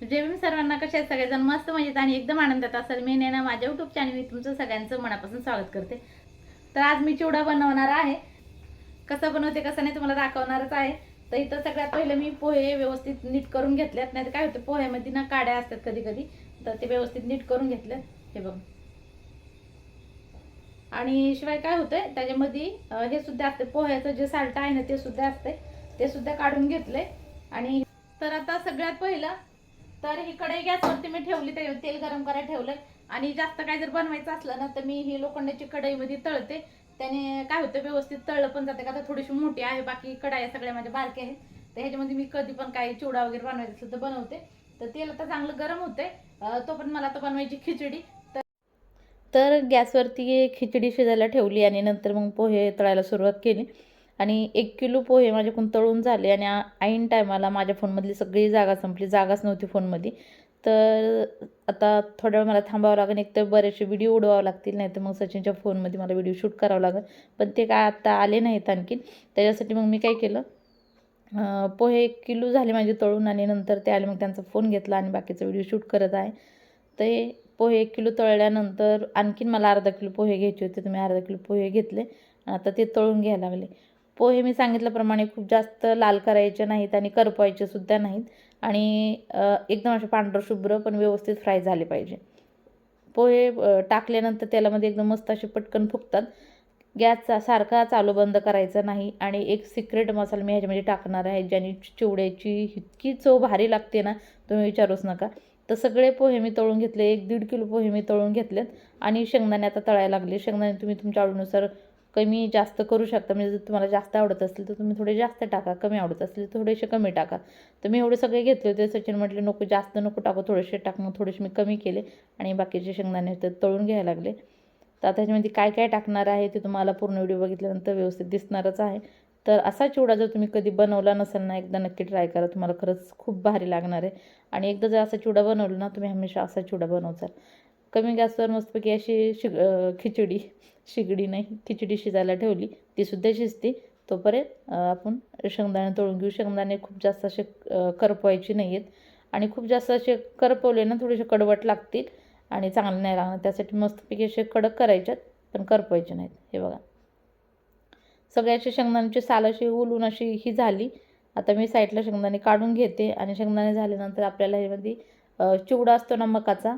जे मी सर्वांना कशा आहेत सगळेजण? मस्त मजेत आणि एकदम आनंदात असाल. मी नेना माझ्या युट्यूब चॅनल मी तुमचं सगळ्यांचं मनापासून स्वागत करते. तर आज मी चिवडा बनवणार आहे. कसं बनवते कसं नाही तुम्हाला दाखवणारच आहे. तर इथं सगळ्यात पहिलं मी पोहे व्यवस्थित नीट करून घेतल्यात. नाही तर काय होतं पोह्यामध्ये ना काड्या असतात कधी कधी तर ते व्यवस्थित नीट करून घेतल्यात हे बघ. आणि शिवाय काय होतंय त्याच्यामध्ये हे सुद्धा असते. पोह्याचं जे साल्ट आहे ना ते सुद्धा असते ते सुद्धा काढून घेतले आणि तर आता सगळ्यात पहिलं तर ही कढई गॅसवरती मी ठेवली ते तेल गरम करायला ठेवलंय. आणि जास्त काय जर बनवायचं असलं ना तर मी ही लोखंडाची कढईमध्ये तळते. त्याने काय होतं व्यवस्थित तळलं पण जाते का थोडीशी मोठी आहे बाकी कढाया सगळ्या माझ्या बारक्या आहेत. तर ह्याच्यामध्ये मी कधी पण काही चिवडा वगैरे बनवायचं असेल तर बनवते. तर तेल आता चांगलं गरम होते तो पण मला आता बनवायची खिचडी. तर तर गॅसवरती खिचडी शिजायला ठेवली आणि नंतर मग पोहे तळायला सुरुवात केली. आणि एक किलो पोहे माझ्याकडून तळून झाले आणि ऐन टायमाला माझ्या फोनमधली सगळी जागा संपली. जागाच नव्हती फोनमध्ये तर आता थोड्या वेळ मला थांबावं लागेल. एक तर बरेचसे व्हिडिओ उडवावं लागतील नाही तर मग सचिनच्या फोनमध्ये मला व्हिडिओ शूट करावं लागेल. पण ते काय आत्ता आले नाहीत आणखीन त्याच्यासाठी मग मी काय केलं पोहे एक किलो झाले माझे तळून आणि नंतर ते आले. मग त्यांचा फोन घेतला आणि बाकीचा व्हिडिओ शूट करत आहे. ते पोहे एक किलो तळल्यानंतर आणखीन मला अर्धा किलो पोहे घ्यायचे होते. तर मी अर्धा किलो पोहे घेतले आणि आता ते तळून घ्यायला लागले. पोहे मी सांगितल्याप्रमाणे खूप जास्त लाल करायचे नाहीत आणि करपवायचे सुद्धा नाहीत. आणि एकदम असे पांढरशुभ्र पण व्यवस्थित फ्राय झाले पाहिजे. पोहे टाकल्यानंतर तेलामध्ये एकदम मस्त असे पटकन फुगतात. गॅसचा सारखा चालू बंद करायचा नाही आणि एक सिक्रेट मसाला मी ह्याच्यामध्ये टाकणार आहे ज्याने चिवड्याची इतकी चव भारी लागते ना तुम्ही विचारूच नका. तर सगळे पोहे मी तळून घेतले एक दीड किलो पोहे मी तळून घेतलेत आणि शेंगदाणे आता तळायला लागले. शेंगदाणे तुम्ही तुमच्या आवडीनुसार कमी जास्त करू शकता. म्हणजे जर तुम्हाला जास्त आवडत असेल तर तुम्ही थोडे जास्त टाका. कमी आवडत असेल तर थोडेसे कमी टाका. तर मी एवढे सगळे घेतले होते. सचिन म्हटले नको जास्त नको टाकू थोडेसे टाक. मग थोडेसे मी कमी केले आणि बाकीचे शेंगदाणे तर तळून घ्यायला लागले. तर आता ह्याच्यामध्ये काय काय टाकणार आहे ते तुम्हाला पूर्ण व्हिडिओ बघितल्यानंतर व्यवस्थित दिसणारच आहे. तर असा चिवडा जर तुम्ही कधी बनवला नसेल ना एकदा नक्की ट्राय करा. तुम्हाला खरंच खूप भारी लागणार आहे. आणि एकदा जर असा चिवडा बनवला ना तुम्ही हमेशा असा चिवडा बनवचाल. कमी गॅसवर मस्तपैकी अशी शिग खिचडी शिगडी नाही खिचडी शिजायला ठेवली. तीसुद्धा शिजते. तोपर्यंत आपण शेंगदाणे तळून घेऊ. शेंगदाणे खूप जास्त असे करपवायचे नाही आहेत आणि खूप जास्त असे करपवले ना थोडेसे कडवट लागतील. आणि चांगले नाही लागणार. त्यासाठी मस्तपैकी असे कडक करायच्यात पण करपवायचे नाहीत. हे बघा. सगळ्याचे असे शेंगदाण्याची साल अशी उलून अशी ही झाली. आता मी साईडला शेंगदाणे काढून घेते. आणि शेंगदाणे झाल्यानंतर आपल्याला ह्यामध्ये चिवडा असतो ना मकाचा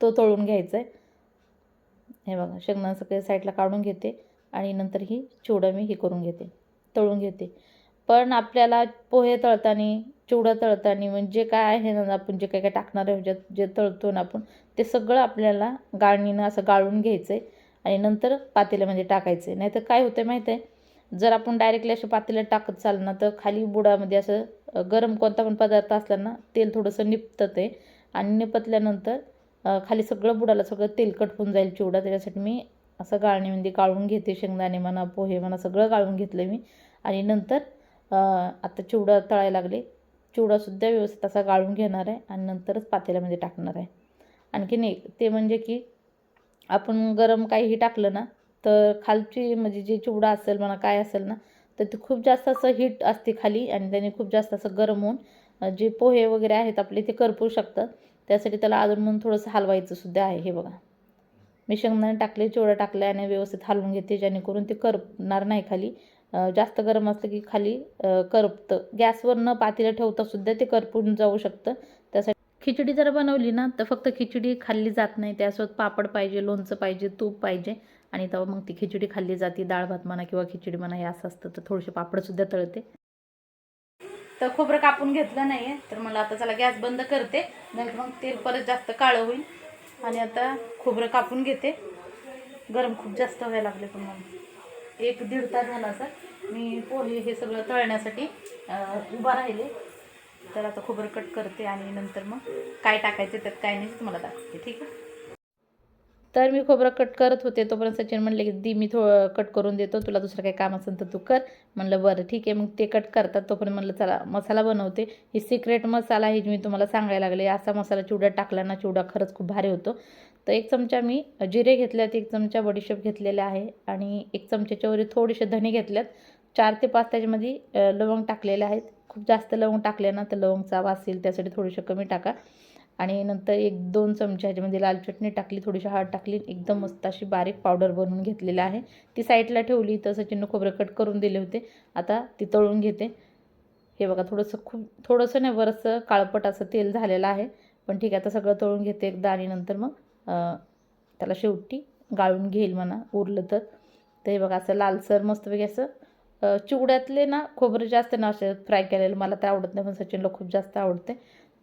तो तळून घ्यायचा आहे हे बघा शेंगदाणा सगळे साईडला काढून घेते आणि नंतर ही चिवडं मी हे करून घेते तळून घेते. पण आपल्याला पोहे तळताना चिवडं तळताना म्हणजे काय आहे ना आपण जे काय काय टाकणार आहे म्हणजे जे तळतो ना आपण ते सगळं आपल्याला गाळणीनं असं गाळून घ्यायचं आहे आणि नंतर पातेल्यामध्ये टाकायचं आहे नाही तर काय होतं माहीत आहे जर आपण डायरेक्टली असं पातेल्यात टाकत चाल ना तर खाली बुडामध्ये असं गरम कोणता पण पदार्थ असला ना तेल थोडंसं निपतत आहे आणि निपतल्यानंतर खाली सगळं बुडाला सगळं तेलकट होऊन जाईल चिवडा त्याच्यासाठी मी असं गाळणीमध्ये म्हणजे गाळून घेते शेंगदाणे म्हणा पोहे म्हणा सगळं गाळून घेतलं मी. आणि नंतर आता चिवडा तळायला लागले. चिवडासुद्धा व्यवस्थित असा गाळून घेणार आहे आणि नंतरच पातेल्यामध्ये टाकणार आहे. आणखीन एक ते म्हणजे की आपण गरम काहीही टाकलं ना तर खालची म्हणजे जे चिवडा असेल म्हणा काय असेल ना तर ते खूप जास्त असं हीट असते खाली आणि त्याने खूप जास्त असं गरम होऊन जे पोहे वगैरे आहेत आपले ते करपू शकतात. त्यासाठी त्याला अजून म्हणून थोडंसं हलवायचं सुद्धा आहे हे बघा. मी शेंगदाणे टाकले चिवडा टाकले आणि व्यवस्थित हलवून घेते जेणेकरून ते करपणार नाही खाली. जास्त गरम असलं की खाली करपतं. गॅसवर न पातीला ठेवता सुद्धा ते करपून जाऊ शकतं. त्यासाठी खिचडी जर बनवली ना तर फक्त खिचडी खाल्ली जात नाही. त्यासोबत पापड पाहिजे लोणचं पाहिजे तूप पाहिजे. आणि तेव्हा मग ती खिचडी खाल्ली जाते डाळ भात म्हणा किंवा खिचडी म्हणा हे असं असतं तर थोडेसे पापडसुद्धा तळते. तर खोबरं कापून घेतलं नाही आहे तर मला आता चला गॅस बंद करते. नाही मग तेल परत जास्त काळं होईल. आणि आता खोबरं कापून घेते. गरम खूप जास्त व्हायला लागले पण मला. एक दीड तास झाला सर मी पोहे हे सगळं तळण्यासाठी उभा राहिले. तर आता खोबरं कट करते आणि नंतर मग काय टाकायचं त्यात काय नाही तुम्हाला दाखवते. ठीक आहे? तर मी खोबरं कट करत होते. तोपर्यंत सचिन म्हणले की दी मी थोडं कट करून देतो. तुला दुसरं काही काम असेल तर तू कर. म्हणलं बरं ठीक आहे. मग ते कट करतात. तोपर्यंत म्हणलं चला मसाला बनवते. ही सिक्रेट मसाला हे जी मी तुम्हाला सांगायला लागले. असा मसाला चिवडा टाकला ना चिवडा खरंच खूप भारी होतो. तर एक चमचा मी जिरे घेतल्यात एक चमचा बडीशेप घेतलेले आहे. आणि एक चमच्याच्या वरी थोडेसे धने घेतल्यात चार ते पाच त्याच्यामध्ये लवंग टाकलेले आहेत. खूप जास्त लवंग टाकले ना तर लवंगचा वास येईल. त्यासाठी थोडेसे कमी टाका. आणि नंतर एक दोन चमचे ह्याच्यामध्ये लाल चटणी टाकली थोडीशी हळद टाकली एकदम मस्त अशी बारीक पावडर बनवून घेतलेली आहे. ती साईडला ठेवली तर सचिननं खोबरं कट करून दिले होते. आता ती तळून घेते. हे बघा थोडंसं खूप थोडंसं नाही बरंचसं काळपट असं तेल झालेलं आहे. पण ठीक आहे आता सगळं तळून घेते एकदा आणि नंतर मग त्याला शेवटी गाळून घेईल म्हणा उरलं तर. तर हे बघा असं लालसर मस्तपैकी असं चिवड्यातले ना खोबरं जास्त ना असे फ्राय केलेलं मला तर आवडत नाही पण सचिनला खूप जास्त आवडते.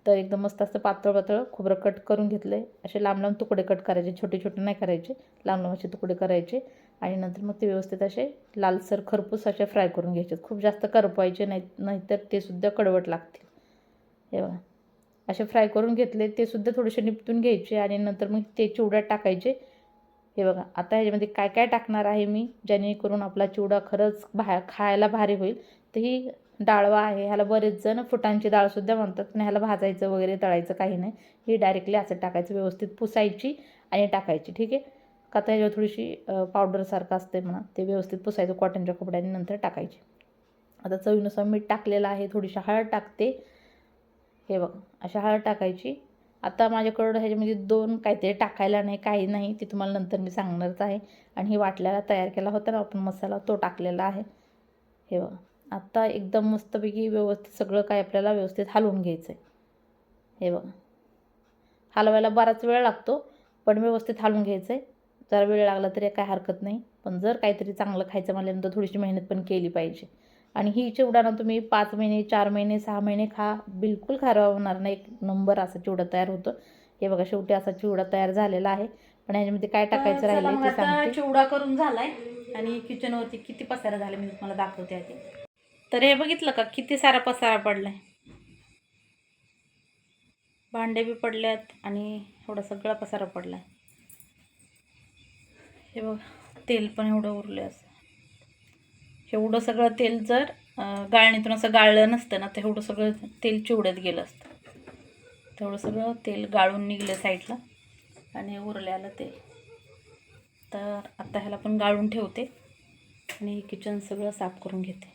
तर एकदम मस्त असं पातळ पातळ खोबरं कट करून घेतलं आहे असे लांब लांब तुकडे कट करायचे. छोटे छोटे नाही करायचे. लांब लांब असे तुकडे करायचे. आणि नंतर मग ते व्यवस्थित असे लालसर खरपूस असे फ्राय करून घ्यायचे. खूप जास्त करपवायचे नाही नाहीतर ते सुद्धा कडवट लागतील. हे बघा. असे फ्राय करून घेतले ते सुद्धा थोडेसे निपटून घ्यायचे आणि नंतर मग ते चिवड्यात टाकायचे. हे बघा. आता ह्याच्यामध्ये काय काय टाकणार आहे मी? जेणेकरून आपला चिवडा खरंच भा खायला भारी होईल. तर ही डाळवा आहे. ह्याला बरेच जण फुटांची डाळसुद्धा म्हणतात. आणि ह्याला भाजायचं वगैरे तळायचं काही नाही. ही डायरेक्टली असं टाकायचं व्यवस्थित पुसायची आणि टाकायची. ठीक आहे? का तर ह्याच्यावर थोडीशी पावडरसारखं असते म्हणा ते व्यवस्थित पुसायचं कॉटनच्या कपड्याने नंतर टाकायची. आता चवीनुसार मीठ टाकलेलं आहे. थोडीशी हळद टाकते. हे बघ अशा हळद टाकायची. आता माझ्याकडं ह्याच्यामध्ये दोन काहीतरी टाकायला नाही काही नाही. ते तुम्हाला नंतर मी सांगणारच आहे. आणि हे वाटल्याला तयार केला होता ना आपण मसाला तो टाकलेला आहे. हे बघा. आता एकदम मस्तपैकी व्यवस्थित सगळं काय आपल्याला व्यवस्थित हलवून घ्यायचं आहे हे बघा. हलवायला बराच वेळ लागतो पण व्यवस्थित हलवून घ्यायचं आहे जरा वेळ लागला तरी काय हरकत नाही. पण जर काहीतरी चांगलं खायचं म्हणल्यानंतर थोडीशी मेहनत पण केली पाहिजे. आणि ही चिवडा ना तुम्ही पाच महिने चार महिने सहा महिने खा. बिलकुल खराब होणार नाही. एक नंबर असा चिवडा तयार होतो. हे बघा शेवटी असा चिवडा तयार झालेला आहे. पण ह्याच्यामध्ये काय टाकायचं राहिलं ते सांगते. चिवडा करून झालाय. आणि किचनवरती किती पसारा झाला मी तुम्हाला दाखवते आधी. तर हे बघितलं का? किती सारा पसारा पडला आहे भांडे बी पडल्यात आणि एवढा सगळा पसारा पडलाय. हे बघ तेल पण एवढं उरलं असं. एवढं सगळं तेल जर गाळणीतून असं गाळलं नसतं ना तर एवढं सगळं तेल चिवड्यात गेलं असतं. तेवढं सगळं तेल गाळून निघलं साईडला आणि उरल्याला ते तर आता ह्याला पण गाळून ठेवते आणि किचन सगळं साफ करून घेते.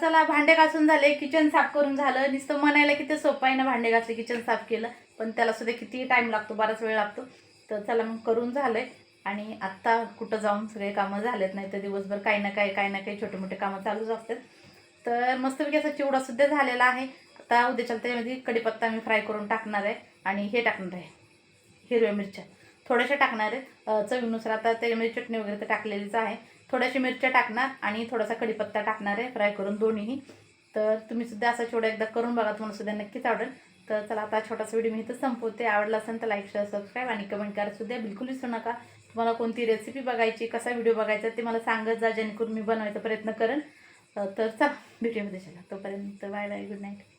चला भांडे घासून झाले किचन साफ करून झालं. नुसतं म्हणायला किती सोपं आहे ना भांडे घासले किचन साफ केलं. पण त्याला सुद्धा किती टाईम लागतो बराच वेळ लागतो. तर चला मग करून झालंय. आणि आत्ता कुठं जाऊन सगळे कामं झालेत नाही तर दिवसभर काही ना काही काही ना काही छोटे मोठे कामं चालूच असतात. तर मस्तपैकी असा चिवडासुद्धा झालेला आहे. आता उद्याच्या त्यामध्ये कढीपत्ता मी फ्राय करून टाकणार आहे. आणि हे टाकणार आहे. हिरव्या मिरच्या. थोड्याशा टाकणार आहे. चवीनुसार आता त्याच्यामध्ये चटणी वगैरे तर टाकलेलीच आहे. थोड्याशा मिरच्या टाकणार आणि थोडासा कढीपत्ता टाकणार आहे फ्राय करून दोन्हीही. तर तुम्ही सुद्धा असा चिवडा एकदा करून बघा तुम्हाला सुद्धा नक्कीच आवडेल. तर चला आता छोटासा व्हिडिओ मी इथं संपवते. आवडला असेल तर लाईक शेअर सबस्क्राईब आणि कमेंट करा सुद्धा बिलकुल विसरू नका. तुम्हाला कोणती रेसिपी बघायची कसा व्हिडिओ बघायचा ते मला सांगत जा जेणेकरून मी बनवायचा प्रयत्न करेन. तर चला व्हिडिओमध्ये चला. तोपर्यंत बाय बाय गुड नाईट